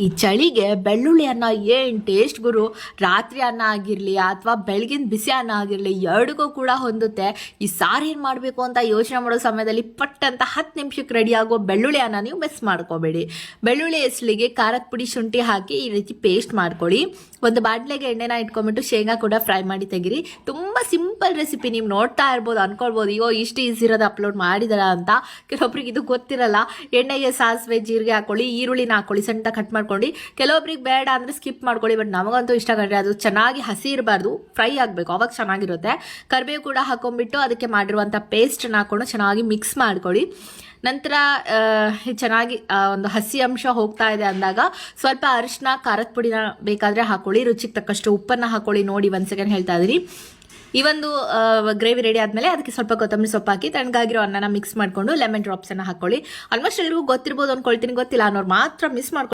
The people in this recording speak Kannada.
ಈ ಚಳಿಗೆ ಬೆಳ್ಳುಳ್ಳಿ ಅನ್ನ ಏನು ಟೇಸ್ಟ್ ಗುರು? ರಾತ್ರಿ ಅನ್ನ ಆಗಿರಲಿ ಅಥವಾ ಬೆಳಗಿನ ಬಿಸಿ ಅನ್ನ ಆಗಿರಲಿ ಎರಡಿಗೂ ಕೂಡ ಹೊಂದುತ್ತೆ. ಈ ಸಾರು ಏನು ಮಾಡಬೇಕು ಅಂತ ಯೋಚನೆ ಮಾಡೋ ಸಮಯದಲ್ಲಿ ಪಟ್ ಅಂತ ಹತ್ತು ನಿಮಿಷಕ್ಕೆ ರೆಡಿ ಆಗೋ ಬೆಳ್ಳುಳ್ಳಿ ಅನ್ನ ನೀವು ಮಿಸ್ ಮಾಡ್ಕೋಬೇಡಿ. ಬೆಳ್ಳುಳ್ಳಿ ಹೆಸಲಿಗೆ ಖಾರದ ಪುಡಿ ಶುಂಠಿ ಹಾಕಿ ಈ ರೀತಿ ಪೇಸ್ಟ್ ಮಾಡ್ಕೊಳ್ಳಿ. ಒಂದು ಬಾಟ್ಲೆಗೆ ಎಣ್ಣೆನ ಇಟ್ಕೊಂಬಿಟ್ಟು ಶೇಂಗಾ ಕೂಡ ಫ್ರೈ ಮಾಡಿ ತೆಗಿರಿ. ತುಂಬ ಸಿಂಪಲ್ ರೆಸಿಪಿ ನೀವು ನೋಡ್ತಾ ಇರ್ಬೋದು, ಅನ್ಕೊಳ್ಬೋದು, ಅಯ್ಯೋ, ಇಷ್ಟು ಈಸಿ ಇರೋದು ಅಪ್ಲೋಡ್ ಮಾಡಿದಾರ ಅಂತ. ಕೆಲವೊಬ್ರಿಗೆ ಇದು ಗೊತ್ತಿರಲ್ಲ. ಎಣ್ಣೆಗೆ ಸಾಸಿವೆ, ಜೀರಿಗೆ ಹಾಕೊಳ್ಳಿ, ಈರುಳ್ಳಿನ ಹಾಕೊಳ್ಳಿ, ಸಣ್ಣ ಕಟ್ ಮಾಡ್ಕೊಂಡು. ಕೆಲವೊಬ್ರಿಗೆ ಬೇಡ ಅಂದರೆ ಸ್ಕಿಪ್ ಮಾಡ್ಕೊಳ್ಳಿ, ಬಟ್ ನಮಗಂತೂ ಇಷ್ಟ ಕಂಡ್ರೆ ಅದು ಚೆನ್ನಾಗಿ ಹಸಿ ಇರಬಾರ್ದು, ಫ್ರೈ ಆಗಬೇಕು, ಅವಾಗ ಚೆನ್ನಾಗಿರುತ್ತೆ. ಕರಿಬೇವು ಕೂಡ ಹಾಕೊಂಡ್ಬಿಟ್ಟು ಅದಕ್ಕೆ ಮಾಡಿರುವಂಥ ಪೇಸ್ಟನ್ನ ಹಾಕೊಂಡು ಚೆನ್ನಾಗಿ ಮಿಕ್ಸ್ ಮಾಡ್ಕೊಳ್ಳಿ. ನಂತರ ಚೆನ್ನಾಗಿ ಒಂದು ಹಸಿ ಅಂಶ ಹೋಗ್ತಾ ಇದೆ ಅಂದಾಗ ಸ್ವಲ್ಪ ಅರಿಶಿನ ಖಾರದ ಪುಡಿನ ಬೇಕಾದರೆ ಹಾಕೊಳ್ಳಿ. ರುಚಿಗೆ ತಕ್ಕಷ್ಟು ಉಪ್ಪನ್ನು ಹಾಕೊಳ್ಳಿ. ನೋಡಿ, ಒಂದು ಸೆಕೆಂಡ್ ಹೇಳ್ತಾ ಇದ್ದೀನಿ. ಈ ಒಂದು ಗ್ರೇವಿ ರೆಡಿ ಆದ್ಮೇಲೆ ಅದಕ್ಕೆ ಸ್ವಲ್ಪ ಕೊತ್ತಂಬರಿ ಸೊಪ್ಪು ಹಾಕಿ, ತಣ್ಣಗಾಗಿರೋ ಅನ್ನನ ಮಿಕ್ಸ್ ಮಾಡಿಕೊಂಡು ಲೆಮನ್ ಡ್ರಾಪ್ಸನ್ನು ಹಾಕೊಳ್ಳಿ. ಆಲ್ಮೋಸ್ಟ್ ಎಲ್ಲರಿಗೂ ಗೊತ್ತಿರ್ಬೋದು ಅನ್ಕೊಳ್ತೀನಿ, ಗೊತ್ತಿಲ್ಲ ಅನ್ನೋರು ಮಾತ್ರ ಮಿಸ್ ಮಾಡ್ಕೊಂಡು